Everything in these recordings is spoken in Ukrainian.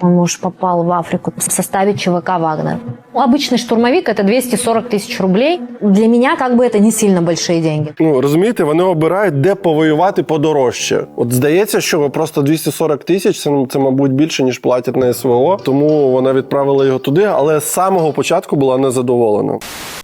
Мой муж попал в Африку в составе ЧВК «Вагнер». Ну, Обычный штурмовик – это 240 тысяч рублей. Для меня как бы это не сильно большие деньги. Ну розумієте, вони обирають, де повоювати подорожче. От здається, що просто 240 тисяч це, це, мабуть, більше ніж платять на СВО. Тому вона відправила його туди, але з самого початку була незадоволена.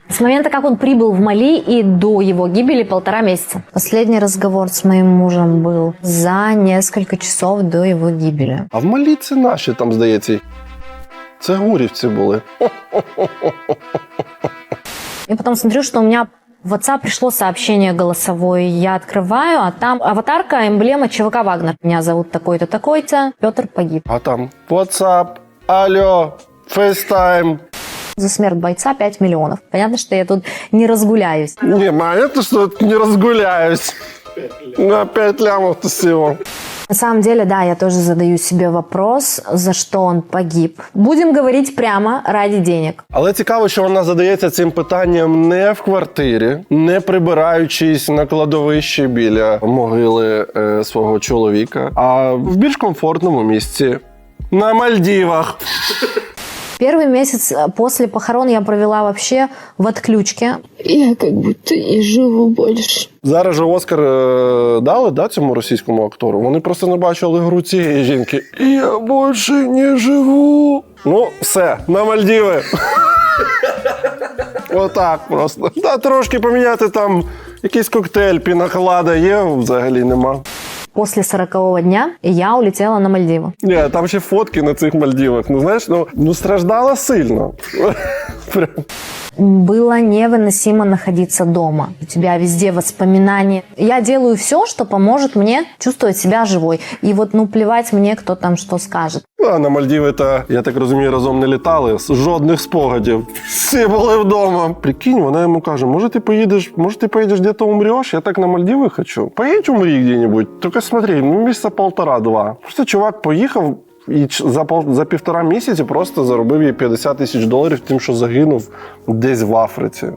С момента, как он прибыл в Мали и до его гибели полтора месяца. Последний разговор с моим мужем был за несколько часов до его гибели. А в Малі це наші там, здається. Це гурівці були. Я потом смотрю, что у меня в WhatsApp пришло сообщение голосовое. Я открываю, а там аватарка, эмблема ЧВК «Вагнер». Меня зовут такой-то, такой-то. Петр погиб. А там WhatsApp, алло, FaceTime. За смерть бойца 5 миллионов. Понятно, что я тут не разгуляюсь. Не, понятно, что не разгуляюсь. На 5 лямов-то всего. На самом деле, да, я тоже задаю себе вопрос, за что он погиб. Будем говорить прямо ради денег. Але цікаво, що вона задається цим питанням не в квартирі, не прибираючись на кладовищі біля могили е, свого чоловіка, а в більш комфортному місці на Мальдівах. Первый месяц э, после похорон я провела вообще в отключке. Я как будто не живу больше. Зараз же Оскар е, дали да, цьому російському актору. Вони просто не бачили гру цієї жінки. Я більше не живу. Ну, все, на Мальдіви. Отак просто. Та трошки поміняти там якийсь коктейль, пінахолада є, взагалі нема. После 40 дня я улетела на Мальдивы. Не, там ще фотки на цих Мальдівах. Ну знаєш, ну, ну страждала сильно. Прям. Было невыносимо находиться дома. У тебя везде воспоминания. Я делаю все, что поможет мне чувствовать себя живой. И вот, ну, плевать мне, кто там что скажет. Ну, а на Мальдіви та, я так розумію, разом не літали. З- Жодних спогадів. Всі були вдома. Прикинь, вона йому каже: може, ти поїдеш, може, ти поїдеш де-то умреш? Я так на Мальдіви хочу. Поїдь умрі где-нибудь. Тільки смотри, ну місяця полтора-два. Просто чувак поїхав. І за за півтора місяці просто заробив їй 50 тисяч доларів тим, що загинув десь в Африці.